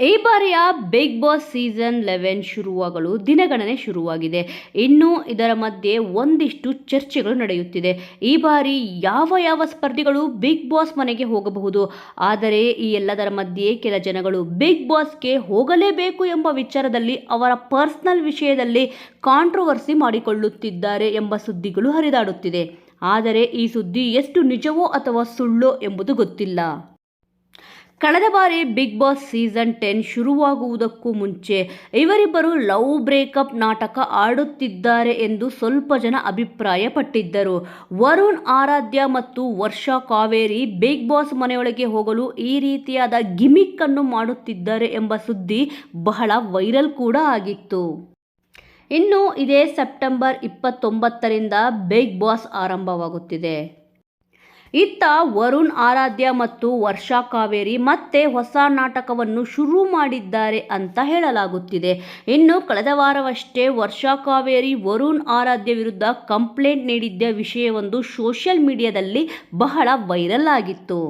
ಈ ಬಾರಿಯ big boss season eleven ಶುರುವಾಗಲು ದಿನಗಣನೆ ಶುರುವಾಗಿದೆ. ಇನ್ನು ಇದರ ಮಧ್ಯೆ ಒಂದಿಷ್ಟು ಚರ್ಚೆಗಳು ನಡೆಯುತ್ತಿದೆ. ಈ ಬಾರಿ ಯಾವ ಯಾವ ಸ್ಪರ್ಧಿಗಳು ಬಿಗ್ ಬಾಸ್ ಮನೆಗೆ ಹೋಗಬಹುದು? ಆದರೆ ಈ ಎಲ್ಲದರ ಮಧ್ಯೆ ಕೆಲ ಜನಗಳು ಬಿಗ್ ಬಾಸ್ಗೆ ಹೋಗಲೇಬೇಕು ಎಂಬ ವಿಚಾರದಲ್ಲಿ ಅವರ ಪರ್ಸ್ನಲ್ ವಿಷಯದಲ್ಲಿ ಕಾಂಟ್ರವರ್ಸಿ ಮಾಡಿಕೊಳ್ಳುತ್ತಿದ್ದಾರೆ ಎಂಬ ಸುದ್ದಿಗಳು ಹರಿದಾಡುತ್ತಿದೆ. ಆದರೆ ಈ ಸುದ್ದಿ ಎಷ್ಟು ನಿಜವೋ ಅಥವಾ ಸುಳ್ಳೋ ಎಂಬುದು ಗೊತ್ತಿಲ್ಲ. ಕಳೆದ ಬಾರಿ ಬಿಗ್ ಬಾಸ್ ಸೀಸನ್ ಟೆನ್ ಶುರುವಾಗುವುದಕ್ಕೂ ಮುಂಚೆ ಇವರಿಬ್ಬರು ಲವ್ ಬ್ರೇಕಪ್ ನಾಟಕ ಆಡುತ್ತಿದ್ದಾರೆ ಎಂದು ಸ್ವಲ್ಪ ಜನ ಅಭಿಪ್ರಾಯಪಟ್ಟಿದ್ದರು. ವರುಣ್, ಆರಾಧ್ಯ ಮತ್ತು ವರ್ಷಾ ಕಾವೇರಿ ಬಿಗ್ ಬಾಸ್ ಮನೆಯೊಳಗೆ ಹೋಗಲು ಈ ರೀತಿಯಾದ ಗಿಮಿಕ್ ಅನ್ನು ಮಾಡುತ್ತಿದ್ದಾರೆ ಎಂಬ ಸುದ್ದಿ ಬಹಳ ವೈರಲ್ ಕೂಡ ಆಗಿತ್ತು. ಇನ್ನು ಇದೇ ಸೆಪ್ಟೆಂಬರ್ ಇಪ್ಪತ್ತೊಂಬತ್ತರಿಂದ ಬಿಗ್ ಬಾಸ್ ಆರಂಭವಾಗುತ್ತಿದೆ. ಇತ್ತ ವರುಣ್ ಆರಾಧ್ಯ ಮತ್ತು ವರ್ಷಾ ಕಾವೇರಿ ಮತ್ತೆ ಹೊಸ ನಾಟಕವನ್ನು ಶುರು ಮಾಡಿದ್ದಾರೆ ಅಂತ ಹೇಳಲಾಗುತ್ತಿದೆ. ಇನ್ನು ಕಳೆದ ವಾರವಷ್ಟೇ ವರ್ಷಾ ಕಾವೇರಿ ವರುಣ್ ಆರಾಧ್ಯ ವಿರುದ್ಧ ಕಂಪ್ಲೇಂಟ್ ನೀಡಿದ್ದ ವಿಷಯವೊಂದು ಸೋಷಿಯಲ್ ಮೀಡಿಯಾದಲ್ಲಿ ಬಹಳ ವೈರಲ್ ಆಗಿತ್ತು.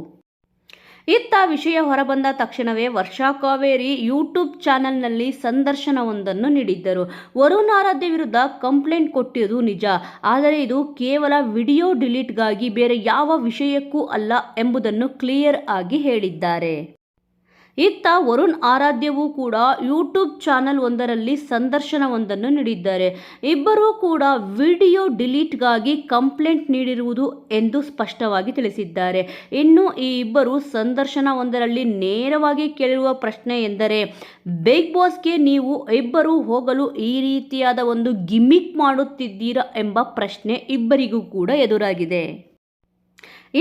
ಇತ್ತ ವಿಷಯ ಹೊರಬಂದ ತಕ್ಷಣವೇ ವರ್ಷಾ ಕಾವೇರಿ ಯೂಟ್ಯೂಬ್ ಚಾನೆಲ್ನಲ್ಲಿ ಸಂದರ್ಶನವೊಂದನ್ನು ನೀಡಿದ್ದರು. ವರುಣ್ ಆರಾಧ್ಯ ವಿರುದ್ಧ ಕಂಪ್ಲೇಂಟ್ ಕೊಟ್ಟಿರುವುದು ನಿಜ. ಆದರೆ ಇದು ಕೇವಲ ವಿಡಿಯೋ ಡಿಲೀಟ್ಗಾಗಿ ಬೇರೆ ಯಾವ ವಿಷಯಕ್ಕೂ ಅಲ್ಲ ಎಂಬುದನ್ನು ಕ್ಲಿಯರ್ ಆಗಿ ಹೇಳಿದ್ದಾರೆ. ಇತ್ತ ವರುಣ್ ಆರಾಧ್ಯವೂ ಕೂಡ ಯೂಟ್ಯೂಬ್ ಚಾನಲ್ ಒಂದರಲ್ಲಿ ಸಂದರ್ಶನವೊಂದನ್ನು ನೀಡಿದ್ದಾರೆ. ಇಬ್ಬರೂ ಕೂಡ ವಿಡಿಯೋ ಡಿಲೀಟ್ಗಾಗಿ ಕಂಪ್ಲೇಂಟ್ ನೀಡಿರುವುದು ಎಂದು ಸ್ಪಷ್ಟವಾಗಿ ತಿಳಿಸಿದ್ದಾರೆ. ಇನ್ನು ಈ ಇಬ್ಬರು ಸಂದರ್ಶನ ಒಂದರಲ್ಲಿ ನೇರವಾಗಿ ಕೇಳಿರುವ ಪ್ರಶ್ನೆ ಎಂದರೆ, ಬಿಗ್ ಬಾಸ್ಗೆ ನೀವು ಇಬ್ಬರು ಹೋಗಲು ಈ ರೀತಿಯಾದ ಒಂದು ಗಿಮಿಕ್ ಮಾಡುತ್ತಿದ್ದೀರಾ? ಎಂಬ ಪ್ರಶ್ನೆ ಇಬ್ಬರಿಗೂ ಕೂಡ ಎದುರಾಗಿದೆ.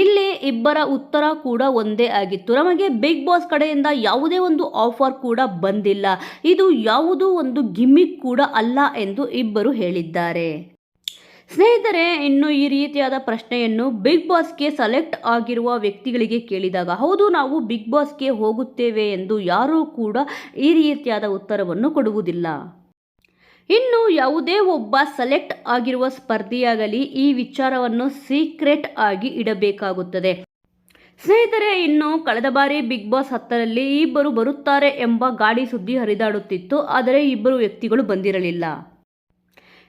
ಇಲ್ಲಿ ಇಬ್ಬರ ಉತ್ತರ ಕೂಡ ಒಂದೇ ಆಗಿತ್ತು. ನಮಗೆ ಬಿಗ್ ಬಾಸ್ ಕಡೆಯಿಂದ ಯಾವುದೇ ಒಂದು ಆಫರ್ ಕೂಡ ಬಂದಿಲ್ಲ. ಇದು ಯಾವುದೋ ಒಂದು ಗಿಮ್ಮಿಕ್ ಕೂಡ ಅಲ್ಲ ಎಂದು ಇಬ್ಬರು ಹೇಳಿದ್ದಾರೆ. ಸ್ನೇಹಿತರೆ, ಇನ್ನು ಈ ರೀತಿಯಾದ ಪ್ರಶ್ನೆಯನ್ನು ಬಿಗ್ ಬಾಸ್ಗೆ ಸೆಲೆಕ್ಟ್ ಆಗಿರುವ ವ್ಯಕ್ತಿಗಳಿಗೆ ಕೇಳಿದಾಗ, ಹೌದು, ನಾವು ಬಿಗ್ ಬಾಸ್ಗೆ ಹೋಗುತ್ತೇವೆ ಎಂದು ಯಾರೂ ಕೂಡ ಈ ರೀತಿಯಾದ ಉತ್ತರವನ್ನು ಕೊಡುವುದಿಲ್ಲ. ಇನ್ನು ಯಾವುದೇ ಒಬ್ಬ ಸೆಲೆಕ್ಟ್ ಆಗಿರುವ ಸ್ಪರ್ಧಿಯಾಗಲಿ ಈ ವಿಚಾರವನ್ನು ಸೀಕ್ರೆಟ್ ಆಗಿ ಇಡಬೇಕಾಗುತ್ತದೆ. ಸ್ನೇಹಿತರೆ, ಇನ್ನು ಕಳೆದ ಬಾರಿ ಬಿಗ್ ಬಾಸ್ ಹತ್ತರಲ್ಲಿ ಇಬ್ಬರು ಬರುತ್ತಾರೆ ಎಂಬ ಗಾಡಿ ಸುದ್ದಿ ಹರಿದಾಡುತ್ತಿತ್ತು. ಆದರೆ ಇಬ್ಬರು ವ್ಯಕ್ತಿಗಳು ಬಂದಿರಲಿಲ್ಲ.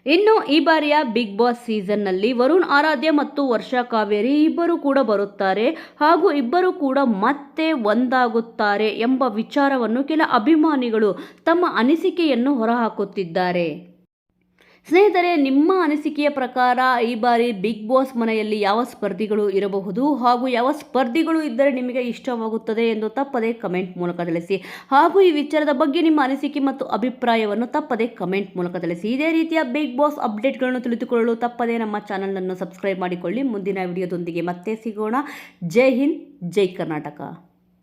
ಇನ್ನು ಈ ಬಾರಿಯ ಬಿಗ್ ಬಾಸ್ ಸೀಸನ್ನಲ್ಲಿ ವರುಣ್, ಆರಾಧ್ಯ ಮತ್ತು ವರ್ಷಾ ಕಾವೇರಿ ಇಬ್ಬರು ಕೂಡ ಬರುತ್ತಾರೆ. ಹಾಗೂ ಇಬ್ಬರು ಕೂಡ ಮತ್ತೆ ಒಂದಾಗುತ್ತಾರೆ ಎಂಬ ವಿಚಾರವನ್ನು ಕೆಲ ಅಭಿಮಾನಿಗಳು ತಮ್ಮ ಅನಿಸಿಕೆಯನ್ನು ಹೊರಹಾಕುತ್ತಿದ್ದಾರೆ. ಸ್ನೇಹಿತರೆ, ನಿಮ್ಮ ಅನಿಸಿಕೆಯ ಪ್ರಕಾರ ಈ ಬಾರಿ ಬಿಗ್ ಬಾಸ್ ಮನೆಯಲ್ಲಿ ಯಾವ ಸ್ಪರ್ಧಿಗಳು ಇರಬಹುದು ಹಾಗೂ ಯಾವ ಸ್ಪರ್ಧಿಗಳು ಇದ್ದರೆ ನಿಮಗೆ ಇಷ್ಟವಾಗುತ್ತದೆ ಎಂದು ತಪ್ಪದೆ ಕಮೆಂಟ್ ಮೂಲಕ ತಿಳಿಸಿ. ಹಾಗೂ ಈ ವಿಚಾರದ ಬಗ್ಗೆ ನಿಮ್ಮ ಅನಿಸಿಕೆ ಮತ್ತು ಅಭಿಪ್ರಾಯವನ್ನು ತಪ್ಪದೆ ಕಮೆಂಟ್ ಮೂಲಕ ತಿಳಿಸಿ. ಇದೇ ರೀತಿಯ ಬಿಗ್ ಬಾಸ್ ಅಪ್ಡೇಟ್ಗಳನ್ನು ತಿಳಿದುಕೊಳ್ಳಲು ತಪ್ಪದೆ ನಮ್ಮ ಚಾನಲನ್ನು ಸಬ್ಸ್ಕ್ರೈಬ್ ಮಾಡಿಕೊಳ್ಳಿ. ಮುಂದಿನ ವಿಡಿಯೋದೊಂದಿಗೆ ಮತ್ತೆ ಸಿಗೋಣ. ಜೈ ಹಿಂದ್, ಜೈ ಕರ್ನಾಟಕ.